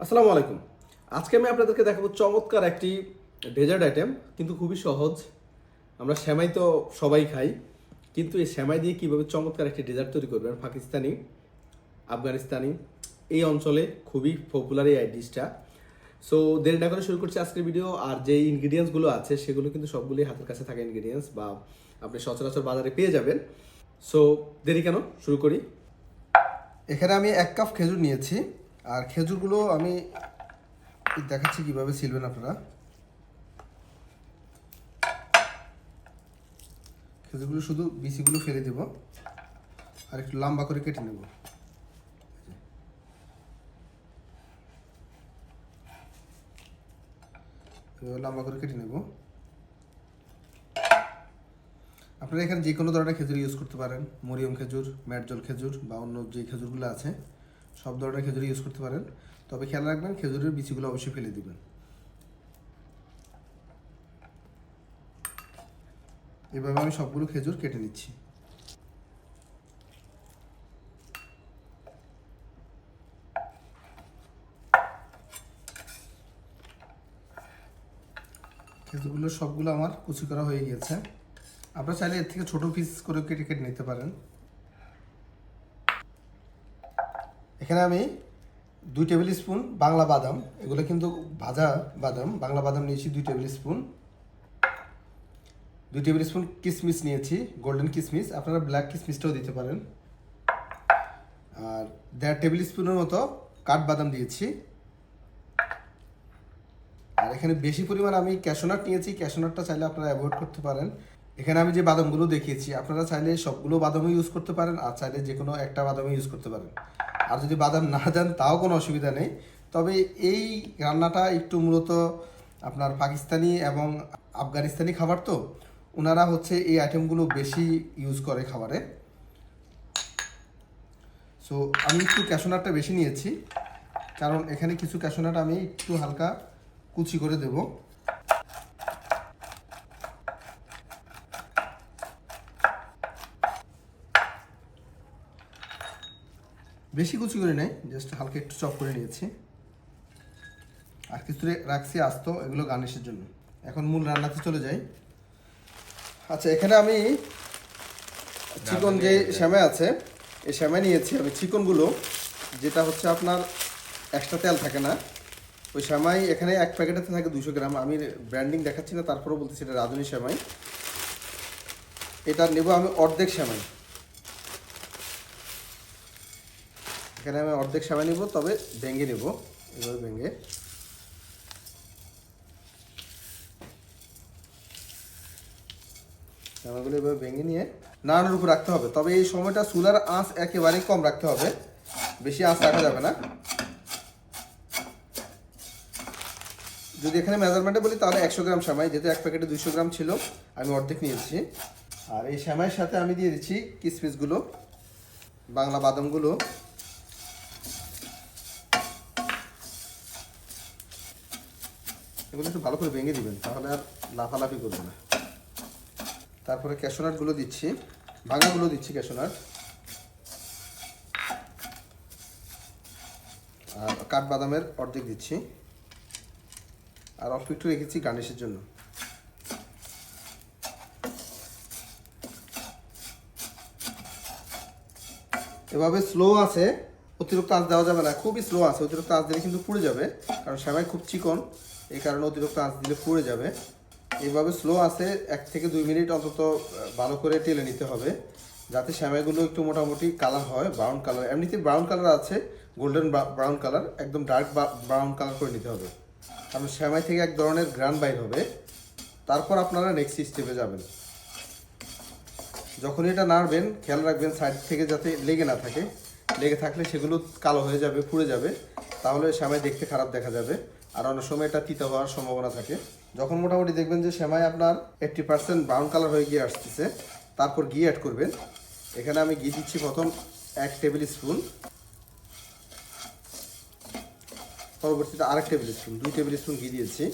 আসসালামু আলাইকুম। আজকে আমি আপনাদেরকে দেখাবো চমৎকার একটি ডেজার্ট আইটেম, কিন্তু খুবই সহজ। আমরা শ্যামাই তো সবাই খাই, কিন্তু এই শ্যামাই দিয়ে কীভাবে চমৎকার একটি ডেজার্ট তৈরি করবেন পাকিস্তানি, আফগানিস্তানি, এই অঞ্চলে খুবই পপুলার এই ডিশটা। সো দেরি না করে শুরু করছি আজকের ভিডিও আর যে ইনগ্রিডিয়েন্টসগুলো আছে, সেগুলো কিন্তু সবগুলোই হাতের কাছে থাকা ইনগ্রিডিয়েন্টস বা আপনি সচরাচর বাজারে পেয়ে যাবেন। সো দেরি কেন? শুরু করি। এখানে আমি এক কাপ খেজুর নিয়েছি। আর খেজুরগুলো আমি দেখাচ্ছি কীভাবে ছিলবেন আপনারা। খেজুরগুলো শুধু বিচিগুলো ফেলে দেব আর একটু লম্বা করে কেটে নেব। লম্বা করে কেটে নেব। আপনারা এখানে যে কোনো ধরনের খেজুর ইউজ করতে পারেন। মরিয়ম খেজুর, ম্যাটজল খেজুর বা অন্য যে খেজুরগুলো আছে। সব ধরনের খেজুর ইউজ করতে পারেন। তবে খেয়াল রাখবেন, খেজুরের বিচিগুলো অবশ্যই ফেলে দিবেন। এভাবে আমি সবগুলো খেজুর কেটে নিচ্ছি। খেজুরগুলো সবগুলো আমার কুচি করা হয়ে গিয়েছে। আপনারা চাইলে এর থেকে ছোট পিস করে কেটে কেটে নিতে পারেন। এখানে আমি দুই টেবিল স্পুন বাংলা বাদাম, এগুলো কিন্তু ভাজা বাদাম, বাংলা বাদাম নিয়েছি দুই টেবিল স্পুন। দুই টেবিল স্পুন কিশমিশ নিয়েছি, গোল্ডেন কিশমিশ আপনারা ব্ল্যাক কিশমিশটাও দিতে পারেন। আর দেড় টেবিল স্পুনের মতো কাঠবাদাম দিয়েছি। আর এখানে বেশি পরিমাণ আমি ক্যাশোনাট নিয়েছি, ক্যাশোনাটটা চাইলে আপনারা অ্যাভয়েড করতে পারেন। এখানে আমি যে বাদামগুলো দেখিয়েছি, আপনারা চাইলে সবগুলো বাদামও ইউজ করতে পারেন আর চাইলে যে কোনো একটা বাদামও ইউজ করতে পারেন। আর যদি বাদাম না দেন, তাও কোনো অসুবিধা নেই। তবে এই রান্নাটা একটু মূলত আপনার পাকিস্তানি এবং আফগানিস্তানি খাবার তো ওনারা হচ্ছে এই আইটেমগুলো বেশি ইউজ করে খাবারে। সো আমি একটু ক্যাশোনাটটা বেশি নিয়েছি, কারণ এখানে কিছু ক্যাশোনাট আমি একটু হালকা কুচি করে দেব। বেশি কুচি করে নেই জাস্ট হালকা একটু চপ করে নিয়েছি। আর কিছু রাখছি আস্ত এগুলো গার্নিশের জন্য। এখন মূল রান্নাতে চলে যাই। আচ্ছা এখানে আমি চিকন যে শ্যামে আছে এই শ্যামে নিয়েছি আমি চিকনগুলো যেটা হচ্ছে আপনার এক্সট্রা তেল থাকে না। ওই শ্যামাই এখানে এক প্যাকেটেতে থাকে দুশো গ্রাম। আমি ব্র্যান্ডিং দেখাচ্ছি না তারপরেও বলতেছি এটা রাঁধুনি শ্যামাই। এটা নেব আমি অর্ধেক শ্যামাই। এখানে আমি অর্ধেক শ্যামাই নেব, তবে ভেঙে নেব। এভাবে ভেঙে। শ্যামাগুলো এভাবে ভেঙে নিয়ে নাড়ানোর উপর রাখতে হবে। তবে এই সময়টা চুলার আঁচ একেবারেই কম রাখতে হবে। বেশি আঁচ রাখা যাবে না। যদি এখানে মেজারমেন্টে বলি, তাহলে একশো গ্রাম শ্যামাই যেহেতু এক প্যাকেটে দুইশো গ্রাম ছিল, আমি অর্ধেক নিয়েছি। আর এই শ্যামাইয়ের সাথে আমি দিয়ে দিচ্ছি কিসমিসগুলো, বাংলা বাদামগুলো। এগুলো একটু ভালো করে ভেঙে দিবেন, তাহলে আর লাফালাফি করবে না। তারপরে ক্যাশোনাটগুলো দিচ্ছি ভাঙাগুলো দিচ্ছি ক্যাশোনাট আর কাঠবাদামের অর্ধেক দিচ্ছি। আর অল্প একটু রেখেছি গার্নিশের জন্য। এভাবে স্লো আছে অতিরিক্ত আঁচ দেওয়া যাবে না, খুবই স্লো আছে অতিরিক্ত আঁচ দিলে কিন্তু পুড়ে যাবে। কারণ সেমাই খুব চিকন, এই কারণে অতিরিক্ত আঁচ দিলে পুড়ে যাবে। এইভাবে স্লো আছে এক থেকে দুই মিনিট অন্তত ভালো করে টেলে নিতে হবে, যাতে সেমাইগুলো একটু মোটামুটি কালার হয় ব্রাউন কালার এমনিতে ব্রাউন কালার আছে গোল্ডেন ব্রাউন কালার একদম ডার্ক ব্রাউন কালার করে নিতে হবে। কারণ সেমাই থেকে এক ধরনের গ্রান বাইর হবে, তারপর আপনারা নেক্সট স্টেপে যাবেন। যখন এটা নাড়বেন, খেয়াল রাখবেন সাইড থেকে যাতে লেগে না থাকে। লেগে থাকলে সেগুলো কালো হয়ে যাবে, পুড়ে যাবে। তাহলে সেমাই দেখতে খারাপ দেখা যাবে। আর অনেক সময় এটা তিতা হওয়ার সম্ভাবনা থাকে। যখন মোটামুটি দেখবেন যে সেমাই আপনার এইট্টি পার্সেন্ট ব্রাউন কালার হয়ে গিয়ে আসতেছে, তারপর ঘি অ্যাড করবেন। এখানে আমি ঘি দিচ্ছি প্রথম এক টেবিল স্পুন পরবর্তীতে আরেক টেবিল স্পুন দুই টেবিল স্পুন ঘি দিয়েছি।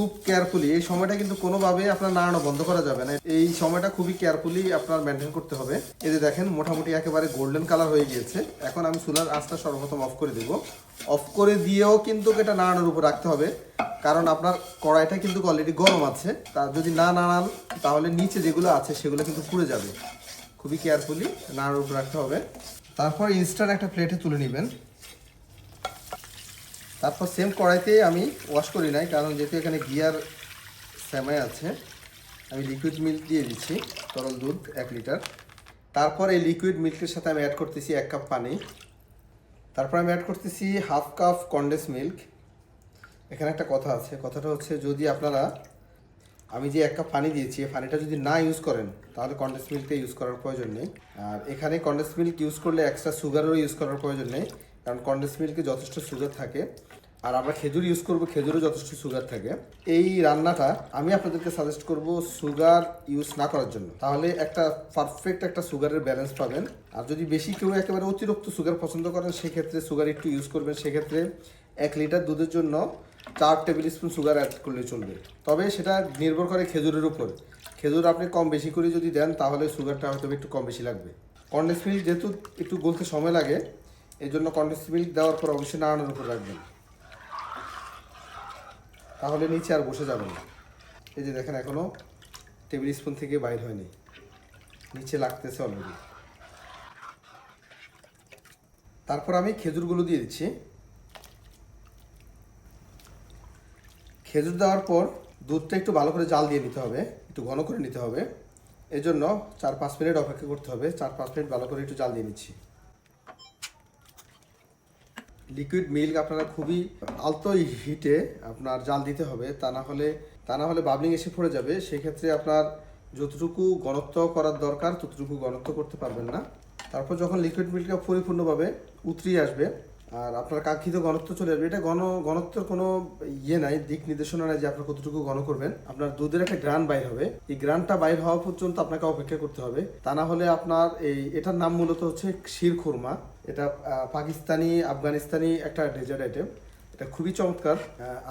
খুব কেয়ারফুলি এই সময়টা কিন্তু কোনোভাবে আপনার নাড়ানো বন্ধ করা যাবে না। এই সময়টা খুবই কেয়ারফুলি আপনার মেনটেন করতে হবে। এই যে দেখেন, মোটামুটি একেবারে গোল্ডেন কালার হয়ে গিয়েছে। এখন আমি চুলার আঁচটা সর্বপ্রথম অফ করে দেব। অফ করে দিয়েও কিন্তু এটা নাড়ানোর উপর রাখতে হবে। কারণ আপনার কড়াইটা কিন্তু অলরেডি গরম আছে। তা যদি না নাড়ান, তাহলে নিচে যেগুলো আছে, সেগুলো কিন্তু পুড়ে যাবে। খুবই কেয়ারফুলি নাড়ানোর উপর রাখতে হবে। তারপর ইনস্ট্যান্ট একটা প্লেটে তুলে নেবেন। তারপর সেম কড়াইতে আমি ওয়াশ করি নাই, কারণ যেহেতু এখানে গিয়ার স্যামাই আছে, আমি লিকুইড মিল্ক দিয়ে দিচ্ছি, তরল দুধ এক লিটার তারপর এই লিকুইড মিল্কের সাথে আমি অ্যাড করতেছি এক কাপ পানি। তারপর আমি অ্যাড করতেছি হাফ কাপ কন্ডেন্স মিল্ক এখানে একটা কথা আছে, কথাটা হচ্ছে যদি আপনারা, আমি যে এক কাপ পানি দিয়েছি, এই পানিটা যদি না ইউজ করেন, তাহলে কন্ডেন্স মিল্কটা ইউজ করার প্রয়োজন নেই। আর এখানে কন্ডেন্স মিল্ক ইউজ করলে এক্সট্রা সুগারও ইউজ করার প্রয়োজন নেই, কারণ কন্ডেন্স মিল্কে যথেষ্ট সুগার থাকে। আর আমরা খেজুর ইউজ করব খেজুরও যথেষ্ট সুগার থাকে। এই রান্নাটা আমি আপনাদেরকে সাজেস্ট করব সুগার ইউজ না করার জন্য। তাহলে একটা পারফেক্ট একটা সুগারের ব্যালেন্স পাবেন। আর যদি বেশি কেউ একেবারে অতিরিক্ত সুগার পছন্দ করেন, সেক্ষেত্রে সুগার একটু ইউজ করবেন। সেক্ষেত্রে এক লিটার দুধের জন্য চার টেবিল স্পুন সুগার অ্যাড করলে চলবে। তবে সেটা নির্ভর করে খেজুরের উপর। খেজুর আপনি কম বেশি করে যদি দেন, তাহলে সুগারটা হয়তো একটু কম বেশি লাগবে। কন্ডেন্স মিল্ক যেহেতু একটু গলতে সময় লাগে এই জন্য কন্ডেন্স মিল্ক দেওয়ার পর অবশ্যই নাড়ানোর উপর রাখবেন। তাহলে নিচে আর বসে যাবে না। এই যে দেখেন এখনও টেবিল স্পুন থেকে বাইর হয়নি। নিচে লাগতেছে অলরেডি তারপর আমি খেজুরগুলো দিয়ে দিচ্ছি। খেজুর দেওয়ার পর দুধটা একটু ভালো করে জাল দিয়ে নিতে হবে, একটু ঘন করে নিতে হবে। এই জন্য চার পাঁচ মিনিট অপেক্ষা করতে হবে। চার পাঁচ মিনিট ভালো করে একটু জাল দিয়ে নিচ্ছি। লিকুইড মিল্ক আপনারা খুবই আলতো হিটে আপনার জাল দিতে হবে। তা না হলে, তা না হলে বাবলিং এসে পড়ে যাবে। সেক্ষেত্রে আপনার যতটুকু ঘনত্ব করার দরকার, ততটুকু ঘনত্ব করতে পারবেন না। তারপর যখন লিকুইড মিল্কটা পরিপূর্ণভাবে উতরিয়ে আসবে, আর আপনার কাঙ্ক্ষিত ঘনত্ব চলে আসবে, এটা ঘন, ঘনত্বের কোনো ইয়ে নাই, দিক নির্দেশনা নাই যে আপনার কতটুকু ঘন করবেন। আপনার দুধের একটা গ্রান বাইর হবে। এই গ্রানটা বাইর হওয়া পর্যন্ত আপনাকে অপেক্ষা করতে হবে। তা না হলে আপনার এই, এটার নাম মূলত হচ্ছে শির খুরমা। এটা পাকিস্তানি, আফগানিস্তানি একটা ডেজার্ট আইটেম এটা খুবই চমৎকার।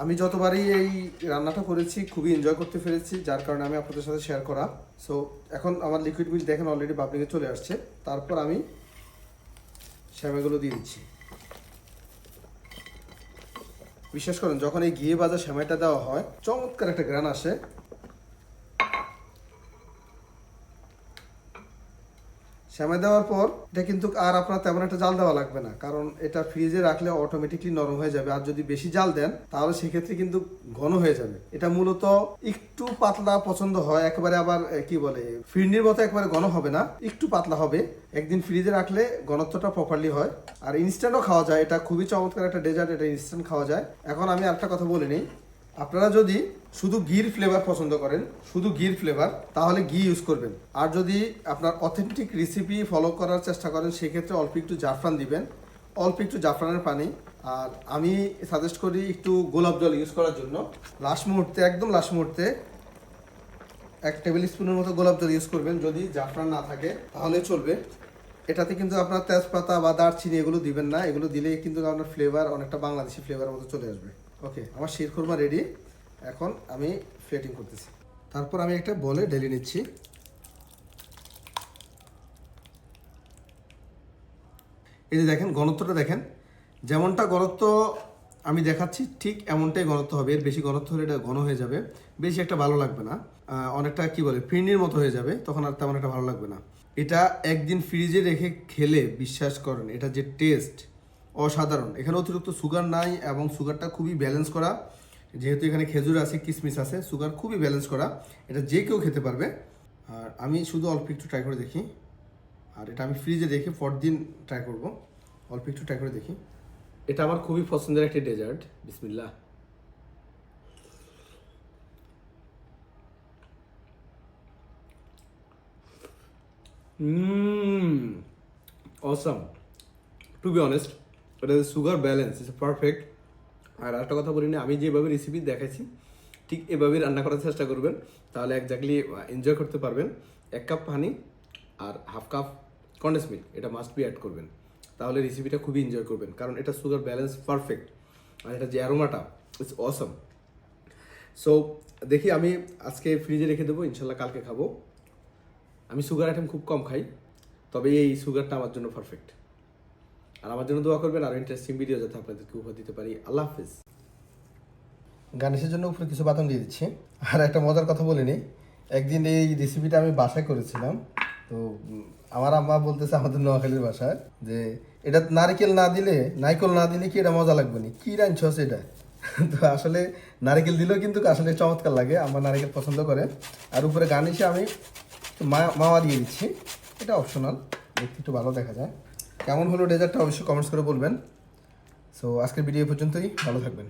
আমি যতবারই এই রান্নাটা করেছি, খুবই এনজয় করতে পেরেছি, যার কারণে আমি আপনাদের সাথে শেয়ার করা। সো এখন আমার লিকুইড মিল্ক দেখেন অলরেডি বাবলিংয়ে চলে আসছে। তারপর আমি শ্যামাগুলো দিয়ে দিচ্ছি। বিশ্বাস করেন, যখন এই ঘিয়ে ভাজা শ্যামাইটা দেওয়া হয়, চমৎকার একটা গ্রান আসে। সেমাই দেওয়ার পর এটা কিন্তু আর আপনার তেমন একটা জাল দেওয়া লাগবে না। কারণ এটা ফ্রিজে রাখলে অটোমেটিকলি নরম হয়ে যাবে। আর যদি বেশি জাল দেন, তাহলে সেক্ষেত্রে কিন্তু ঘন হয়ে যাবে। এটা মূলত একটু পাতলা পছন্দ হয়। একেবারে আবার কি বলে, ফিরনির মতো একবারে ঘন হবে না। একটু পাতলা হবে। একদিন ফ্রিজে রাখলে ঘনত্বটা প্রপারলি হয়। আর ইনস্ট্যান্টও খাওয়া যায়। এটা খুবই চমৎকার একটা ডেজার্ট এটা ইনস্ট্যান্ট খাওয়া যায়। এখন আমি একটা কথা বলে নিই। আপনারা যদি শুধু ঘির ফ্লেভার পছন্দ করেন, শুধু ঘির ফ্লেভার তাহলে ঘি ইউজ করবেন। আর যদি আপনার অথেন্টিক রেসিপি ফলো করার চেষ্টা করেন, সেক্ষেত্রে অল্প একটু জাফরান দিবেন। অল্প একটু জাফরানের পানি। আর আমি সাজেস্ট করি একটু গোলাপ জল ইউজ করার জন্য। লাস্ট মুহূর্তে, একদম লাস্ট মুহূর্তে এক টেবিল স্পুনের মতো গোলাপ জল ইউজ করবেন। যদি জাফরান না থাকে, তাহলে চলবে। এটাতে কিন্তু আপনার তেজপাতা বা দারচিনি এগুলো দিবেন না। এগুলো দিলে কিন্তু আপনার ফ্লেভার অনেকটা বাংলাদেশি ফ্লেভারের মতো চলে আসবে। ওকে আমার শিরখুরমা রেডি এখন আমি ফ্লেটিং করতেছি। তারপর আমি একটা বলে ঢেলে নিচ্ছি। এই যে দেখেন, ঘনত্বটা দেখেন। যেমনটা ঘনত্ব আমি দেখাচ্ছি, ঠিক এমনটাই ঘনত্ব হবে। এর বেশি ঘনত্ব হলে এটা ঘন হয়ে যাবে। বেশি একটা ভালো লাগবে না। অনেকটা কি বলে, ফিরনির মতো হয়ে যাবে। তখন আর তেমন একটা ভালো লাগবে না। এটা একদিন ফ্রিজে রেখে খেলে, বিশ্বাস করেন, এটা যে টেস্ট অসাধারণ। এখানে অতিরিক্ত সুগার নাই এবং সুগারটা খুবই ব্যালেন্স করা। যেহেতু এখানে খেজুর আছে কিশমিশ আছে সুগার খুবই ব্যালেন্স করা। এটা যে কেউ খেতে পারবে। আর আমি শুধু অল্প একটু ট্রাই করে দেখি। আর এটা আমি ফ্রিজে রেখে দিন ট্রাই করব। অল্প একটু ট্রাই করে দেখি। এটা আমার খুবই পছন্দের একটি ডেজার্ট বিসমিল্লাহ। অসাম টু বি অনেস্ট এটা সুগার ব্যালেন্স ইজ পারফেক্ট আর একটা কথা বলি না আমি যেভাবে রেসিপি দেখাইছি ঠিক এভাবে রান্না করার চেষ্টা করবেন, তাহলে একজাক্টলি এনজয় করতে পারবেন। এক কাপ পানি আর হাফ কাপ কন্ডেন্স মিল্ক এটা মাস্ট বি অ্যাড করবেন। তাহলে রেসিপিটা খুবই এনজয় করবেন, কারণ এটা সুগার ব্যালেন্স পারফেক্ট আর এটা যে অ্যারোমাটা ইটস অসম সো দেখি আমি আজকে ফ্রিজে রেখে দেবো, ইনশাল্লাহ কালকে খাব। আমি সুগার আইটেম খুব কম খাই, তবে এই সুগারটা আমার জন্য পারফেক্ট আর আমার জন্য দোয়া করবেন, আর ইন্টারেস্টিং ভিডিও যাতে আপনাদেরকে উপহার দিতে পারি। আল্লাহ হাফিজ। গানেশের জন্য উপরে কিছু বাদাম দিয়ে দিচ্ছি। আর একটা মজার কথা বলে নিই। একদিন এই রেসিপিটা আমি বাসায় করেছিলাম। তো আমার আম্মা বলতেছে আমাদের নোয়াখালীর বাসায় যে, এটা নারকেল না দিলে, নারকেল না দিলে কি এটা মজা লাগবে না? কি রাঁধছস এটা তো আসলে নারকেল দিলেও কিন্তু আসলে চমৎকার লাগে। আমার নারকেল পছন্দ করে। আর উপরে গার্নিশে আমি মা- মাওয়া দিয়ে দিচ্ছি। এটা অপশনাল দেখতে একটু ভালো দেখা যায়। কেমন হলো ডেজার্টটা অবশ্যই কমেন্টস করে বলবেন। সো আজকের ভিডিও পর্যন্তই ভালো থাকবেন।